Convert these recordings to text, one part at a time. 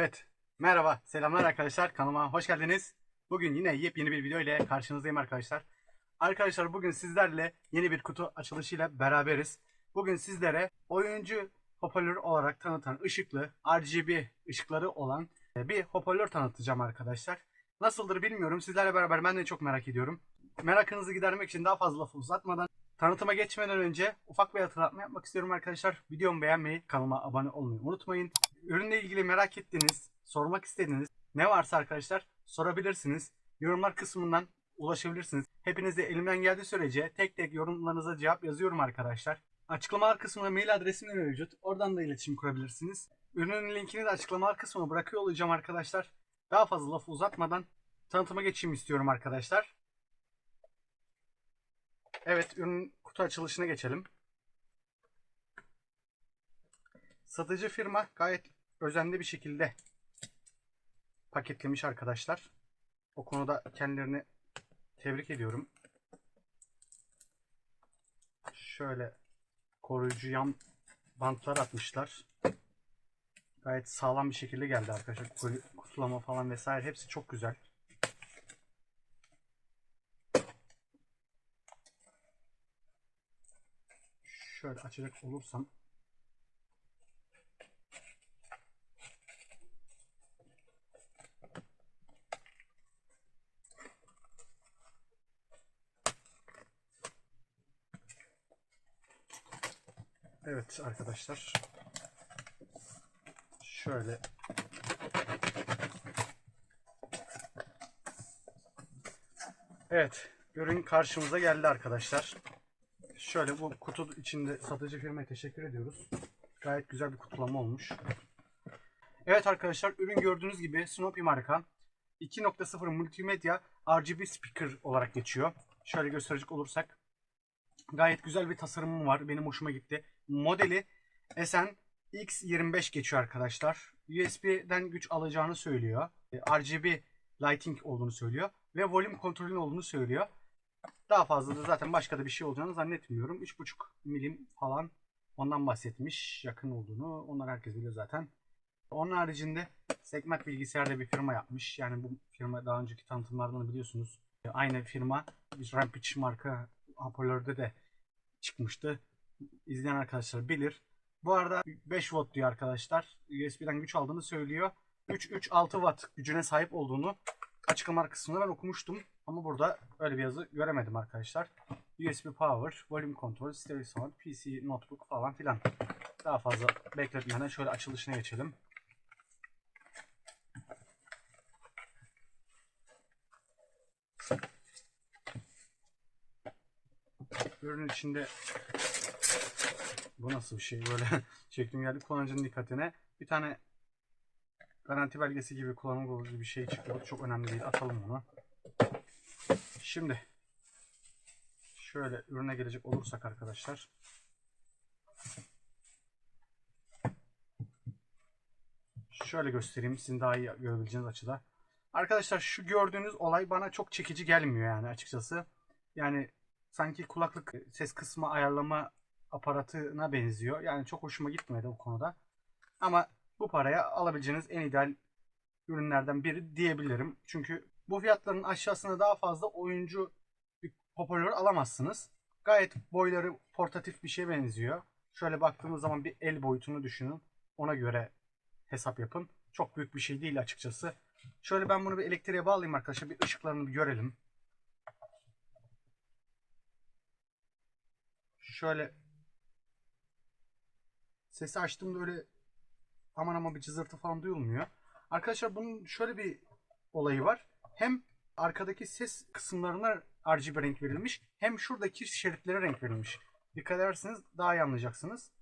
Evet. Merhaba. Selamlar arkadaşlar. Kanalıma hoş geldiniz. Bugün yine yepyeni bir video ile karşınızdayım arkadaşlar. Arkadaşlar bugün sizlerle yeni bir kutu açılışıyla beraberiz. Bugün sizlere oyuncu hoparlör olarak tanıtan ışıklı RGB ışıkları olan e, bir hoparlör tanıtacağım arkadaşlar. Nasıldır bilmiyorum. Sizlerle beraber ben de çok merak ediyorum. Merakınızı gidermek için daha fazla lafı uzatmadan tanıtıma geçmeden önce ufak bir hatırlatma yapmak istiyorum arkadaşlar. Videomu beğenmeyi, kanalıma abone olmayı unutmayın. Ürünle ilgili merak ettiğiniz, sormak istediğiniz ne varsa arkadaşlar sorabilirsiniz. Yorumlar kısmından ulaşabilirsiniz. Hepinize elimden geldiği sürece tek tek yorumlarınıza cevap yazıyorum arkadaşlar. Açıklamalar kısmında mail adresim de mevcut. Oradan da iletişim kurabilirsiniz. Ürünün linkini de açıklamalar kısmına bırakıyor olacağım arkadaşlar. Daha fazla lafı uzatmadan tanıtıma geçeyim istiyorum arkadaşlar. Evet ürün kutu açılışına geçelim. Satıcı firma gayet özenli bir şekilde paketlemiş arkadaşlar. O konuda kendilerini tebrik ediyorum. Şöyle koruyucu yan bantlar atmışlar. Gayet sağlam bir şekilde geldi arkadaşlar. Kutulama falan vesaire hepsi çok güzel. Şöyle açacak olursam Evet arkadaşlar. Şöyle Evet, ürün karşımıza geldi arkadaşlar. Şöyle bu kutu içinde satıcı firmaya teşekkür ediyoruz. Gayet güzel bir kutulama olmuş. Evet arkadaşlar, ürün gördüğünüz gibi Snoopy marka 2.0 multimedya RGB speaker olarak geçiyor. Şöyle gösterecek olursak Gayet güzel bir tasarımı var. Benim hoşuma gitti. Modeli SN X25 geçiyor arkadaşlar. USB'den güç alacağını söylüyor. E, RGB lighting olduğunu söylüyor. Ve volüm kontrolün olduğunu söylüyor. Daha fazla da zaten başka da bir şey olacağını zannetmiyorum. 3.5 milim falan ondan bahsetmiş. Yakın olduğunu. Onlar herkes biliyor zaten. Onun haricinde Segment bilgisayarda bir firma yapmış. Yani bu firma daha önceki tanıtımlardan biliyorsunuz. Aynı firma Rampage marka hoparlörde de çıkmıştı. İzleyen arkadaşlar bilir. Bu arada 5 watt diyor arkadaşlar. USB'den güç aldığını söylüyor. 3-3-6 watt gücüne sahip olduğunu açıklamalar kısmında ben okumuştum. Ama burada öyle bir yazı göremedim arkadaşlar. USB power, volume control, stereo sound, PC, notebook falan filan. Daha fazla bekletmeden şöyle açılışına geçelim. Ürün içinde bu nasıl bir şey böyle çektim geldi kullanıcının dikkatine. Bir tane garanti belgesi gibi kullanım kılavuzu bir şey çıktı. Çok önemli değil. Atalım bunu. Şimdi şöyle ürüne gelecek olursak arkadaşlar. Şöyle göstereyim sizin daha iyi görebileceğiniz açıda. Arkadaşlar şu gördüğünüz olay bana çok çekici gelmiyor yani açıkçası. Yani sanki kulaklık ses kısmı ayarlama aparatına benziyor. Yani çok hoşuma gitmedi o konuda. Ama bu paraya alabileceğiniz en ideal ürünlerden biri diyebilirim. Çünkü bu fiyatların aşağısına daha fazla oyuncu bir hoparlör alamazsınız. Gayet boyları portatif bir şeye benziyor. Şöyle baktığımız zaman bir el boyutunu düşünün. Ona göre hesap yapın. Çok büyük bir şey değil açıkçası. Şöyle ben bunu bir elektriğe bağlayayım arkadaşlar. Bir ışıklarını bir görelim. Şöyle sesi açtığımda öyle aman aman bir cızırtı falan duyulmuyor. Arkadaşlar bunun şöyle bir olayı var. Hem arkadaki ses kısımlarına RGB renk verilmiş hem şuradaki şeritlere renk verilmiş. Dikkat ederseniz daha iyi anlayacaksınız.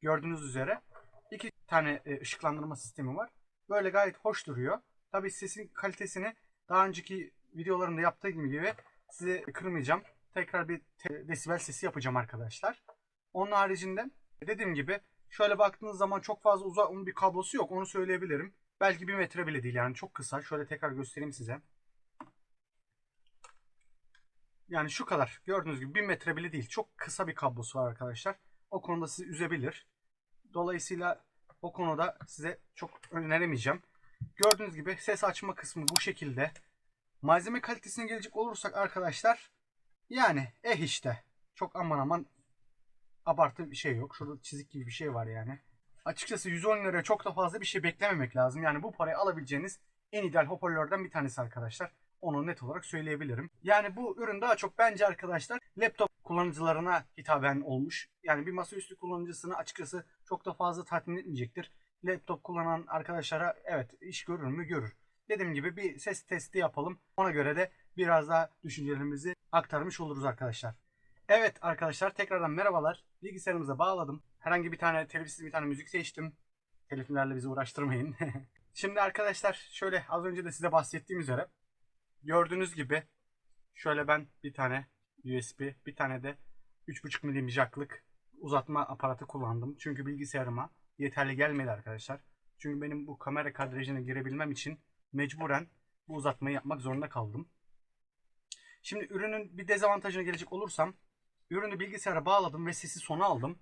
Gördüğünüz üzere iki tane e, ışıklandırma sistemi var. Böyle gayet hoş duruyor. Tabi sesin kalitesini daha önceki videolarımda yaptığım gibi size kırmayacağım. Tekrar bir desibel sesi yapacağım arkadaşlar. Onun haricinde dediğim gibi şöyle baktığınız zaman çok fazla uzun bir kablosu yok onu söyleyebilirim. Belki bir metre bile değil yani çok kısa. Şöyle tekrar göstereyim size. Yani şu kadar. Gördüğünüz gibi bir metre bile değil. Çok kısa bir kablosu var arkadaşlar. O konuda sizi üzebilir. Dolayısıyla O konuda size çok öneremeyeceğim. Gördüğünüz gibi ses açma kısmı bu şekilde. Malzeme kalitesine gelecek olursak arkadaşlar yani eh işte. Çok aman aman abartı bir şey yok. Şurada çizik gibi bir şey var yani. Açıkçası 110 liraya çok da fazla bir şey beklememek lazım. Yani bu parayı alabileceğiniz en ideal hoparlörlerden bir tanesi arkadaşlar. Onu net olarak söyleyebilirim. Yani bu ürün daha çok bence arkadaşlar laptop kullanıcılarına hitaben olmuş. Yani bir masaüstü kullanıcısını açıkçası çok da fazla tatmin etmeyecektir. Laptop kullanan arkadaşlara evet iş görür mü görür. Dediğim gibi bir ses testi yapalım. Ona göre de biraz daha düşüncelerimizi aktarmış oluruz arkadaşlar. Evet arkadaşlar tekrardan merhabalar. Bilgisayarımıza bağladım. Herhangi bir tane telifsiz bir tane müzik seçtim. Teliflerle bizi uğraştırmayın. Şimdi arkadaşlar şöyle az önce de size bahsettiğim üzere gördüğünüz gibi şöyle ben bir tane USB bir tane de 3.5 milim jacklık uzatma aparatı kullandım. Çünkü bilgisayarıma yeterli gelmedi arkadaşlar. Çünkü benim bu kamera kadrajına girebilmem için mecburen bu uzatmayı yapmak zorunda kaldım. Şimdi ürünün bir dezavantajına gelecek olursam ürünü bilgisayara bağladım ve sesi sona aldım.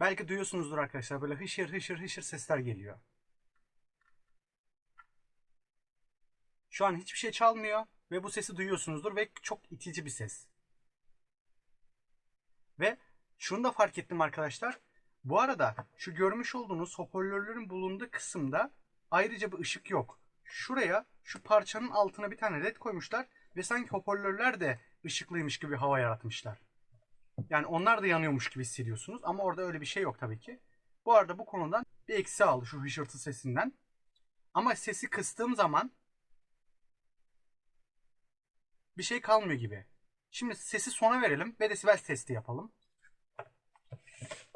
Belki duyuyorsunuzdur arkadaşlar böyle hışır hışır hışır sesler geliyor. Şu an hiçbir şey çalmıyor ve bu sesi duyuyorsunuzdur ve çok itici bir ses. Ve şunu da fark ettim arkadaşlar. Bu arada şu görmüş olduğunuz hoparlörlerin bulunduğu kısımda ayrıca bir ışık yok. Şuraya şu parçanın altına bir tane led koymuşlar ve sanki hoparlörler de ışıklıymış gibi hava yaratmışlar. Yani onlar da yanıyormuş gibi hissediyorsunuz ama orada öyle bir şey yok tabii ki. Bu arada bu konudan bir eksi aldı şu hışırtı sesinden. Ama sesi kıstığım zaman bir şey kalmıyor gibi. Şimdi sesi sona verelim ve desibel testi yapalım.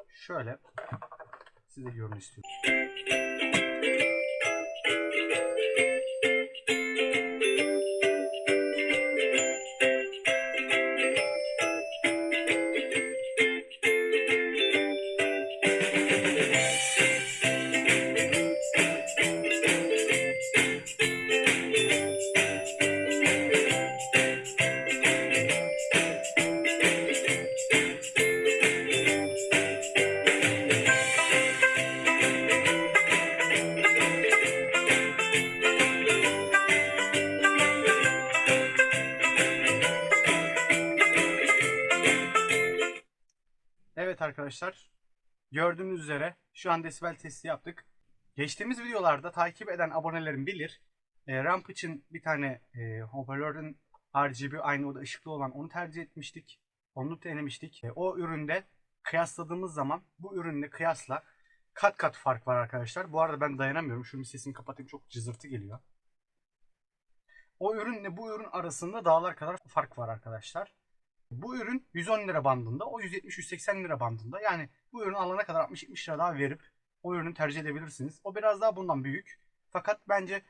Şöyle size görün istiyorum. Arkadaşlar gördüğünüz üzere şu an desibel testi yaptık. Geçtiğimiz videolarda takip eden abonelerim bilir. E, ramp için bir tane e, hoparlörün RGB aynı o da ışıklı olan onu tercih etmiştik. Onu denemiştik. E, o üründe kıyasladığımız zaman bu ürünle kıyasla kat kat fark var arkadaşlar. Bu arada ben dayanamıyorum. Şunun sesini kapatayım çok cızırtı geliyor. O ürünle bu ürün arasında dağlar kadar fark var arkadaşlar. Bu ürün 110 lira bandında, o 170-180 lira bandında. Yani bu ürün alana kadar 60-70 lira daha verip o ürünü tercih edebilirsiniz. O biraz daha bundan büyük. Fakat bence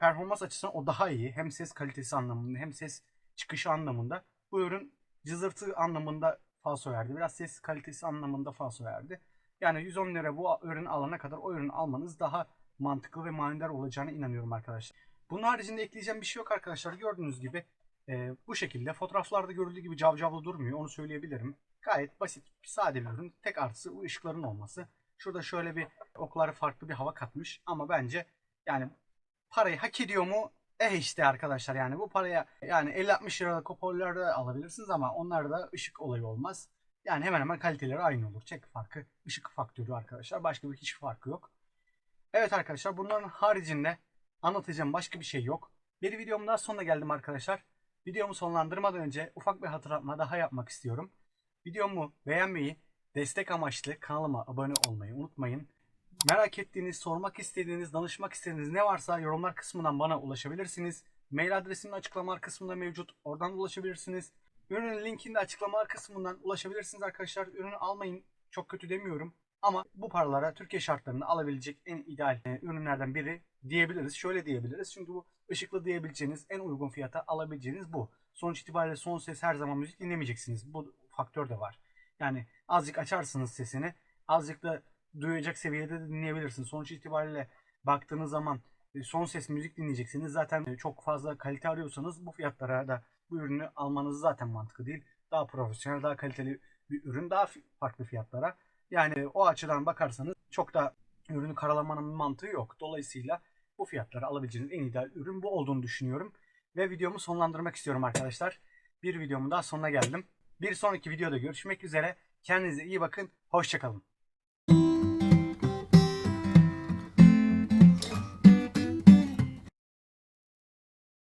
performans açısından o daha iyi. Hem ses kalitesi anlamında hem ses çıkışı anlamında. Bu ürün cızırtı anlamında falso verdi. Biraz ses kalitesi anlamında falso verdi. Yani 110 lira bu ürünü alana kadar o ürünü almanız daha mantıklı ve manidar olacağına inanıyorum arkadaşlar. Bunun haricinde ekleyeceğim bir şey yok arkadaşlar. Gördüğünüz gibi e, bu şekilde fotoğraflarda görüldüğü gibi cavcavlı durmuyor. Onu söyleyebilirim. Gayet basit, sade bir ürün. Tek artısı bu ışıkların olması. Şurada şöyle bir okları farklı bir hava katmış. Ama bence yani parayı hak ediyor mu? Eh işte arkadaşlar yani bu paraya yani 50-60 liralık hoparlörler de alabilirsiniz ama onlarda ışık olayı olmaz. Yani hemen hemen kaliteleri aynı olur. Tek farkı ışık faktörü arkadaşlar. Başka bir hiç farkı yok. Evet arkadaşlar bunların haricinde anlatacağım başka bir şey yok. Bir videomun daha sonuna geldim arkadaşlar. Videomu sonlandırmadan önce ufak bir hatırlatma daha yapmak istiyorum. Videomu beğenmeyi, destek amaçlı kanalıma abone olmayı unutmayın. Merak ettiğiniz, sormak istediğiniz, danışmak istediğiniz ne varsa yorumlar kısmından bana ulaşabilirsiniz. Mail adresimin açıklamalar kısmında mevcut. Oradan ulaşabilirsiniz. Ürünün linkini de açıklamalar kısmından ulaşabilirsiniz arkadaşlar. Ürünü almayın. Çok kötü demiyorum. Ama bu paralara Türkiye şartlarında alabilecek en ideal e, ürünlerden biri diyebiliriz. Şöyle diyebiliriz. Çünkü bu ışıklı diyebileceğiniz en uygun fiyata alabileceğiniz bu. Sonuç itibariyle son ses her zaman müzik dinlemeyeceksiniz. Bu faktör de var. Yani azıcık açarsınız sesini. Azıcık da duyacak seviyede de dinleyebilirsiniz. Sonuç itibariyle baktığınız zaman e, son ses müzik dinleyeceksiniz. Zaten e, çok fazla kalite arıyorsanız bu fiyatlara da bu ürünü almanız zaten mantıklı değil. Daha profesyonel, daha kaliteli bir ürün daha farklı fiyatlara. Yani o açıdan bakarsanız çok da ürünü karalamanın mantığı yok. Dolayısıyla bu fiyatları alabileceğiniz en ideal ürün bu olduğunu düşünüyorum. Ve videomu sonlandırmak istiyorum arkadaşlar. Bir videomun daha sonuna geldim. Bir sonraki videoda görüşmek üzere. Kendinize iyi bakın. Hoşçakalın.